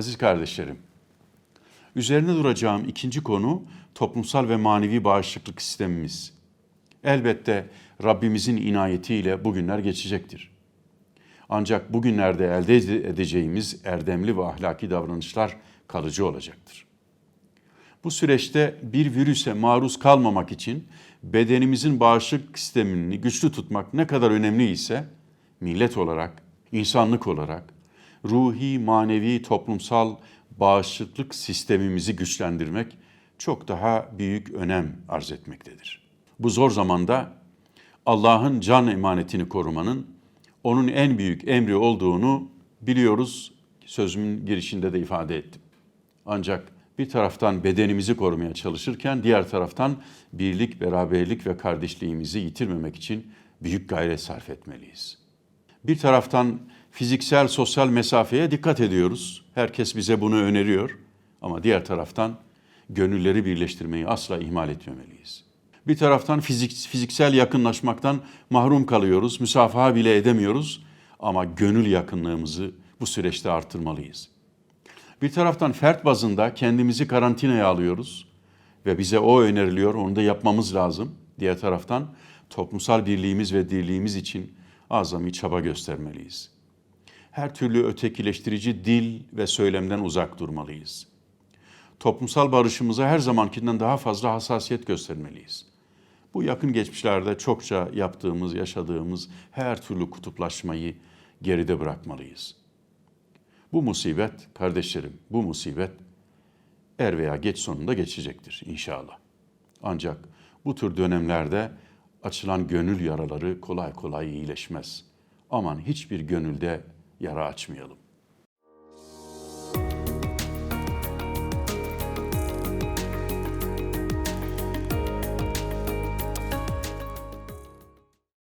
Aziz kardeşlerim, üzerine duracağım ikinci konu toplumsal ve manevi bağışıklık sistemimiz. Elbette Rabbimizin inayetiyle bugünler geçecektir. Ancak bugünlerde elde edeceğimiz erdemli ve ahlaki davranışlar kalıcı olacaktır. Bu süreçte bir virüse maruz kalmamak için bedenimizin bağışıklık sistemini güçlü tutmak ne kadar önemli ise millet olarak, insanlık olarak ruhi, manevi, toplumsal bağışıklık sistemimizi güçlendirmek çok daha büyük önem arz etmektedir. Bu zor zamanda Allah'ın can emanetini korumanın onun en büyük emri olduğunu biliyoruz. Sözümün girişinde de ifade ettim. Ancak bir taraftan bedenimizi korumaya çalışırken diğer taraftan birlik, beraberlik ve kardeşliğimizi yitirmemek için büyük gayret sarf etmeliyiz. Bir taraftan fiziksel, sosyal mesafeye dikkat ediyoruz. Herkes bize bunu öneriyor. Ama diğer taraftan gönülleri birleştirmeyi asla ihmal etmemeliyiz. Bir taraftan fizik, fiziksel yakınlaşmaktan mahrum kalıyoruz, müsafaha bile edemiyoruz ama gönül yakınlığımızı bu süreçte artırmalıyız. Bir taraftan fert bazında kendimizi karantinaya alıyoruz ve bize o öneriliyor, onu da yapmamız lazım. Diğer taraftan toplumsal birliğimiz ve dirliğimiz için azami çaba göstermeliyiz. Her türlü ötekileştirici dil ve söylemden uzak durmalıyız. Toplumsal barışımıza her zamankinden daha fazla hassasiyet göstermeliyiz. Bu yakın geçmişlerde çokça yaptığımız, yaşadığımız her türlü kutuplaşmayı geride bırakmalıyız. Bu musibet, kardeşlerim, bu musibet er veya geç sonunda geçecektir inşallah. Ancak bu tür dönemlerde açılan gönül yaraları kolay kolay iyileşmez. Aman hiçbir gönülde yara açmayalım.